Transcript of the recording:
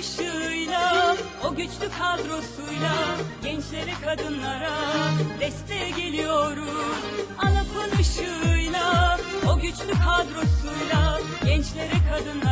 marşıyla O güçlü kadrosuyla Gençlere kadınlara destek geliyoruz. Anapın ışığıyla O güçlü kadrosuyla Gençlere kadınlara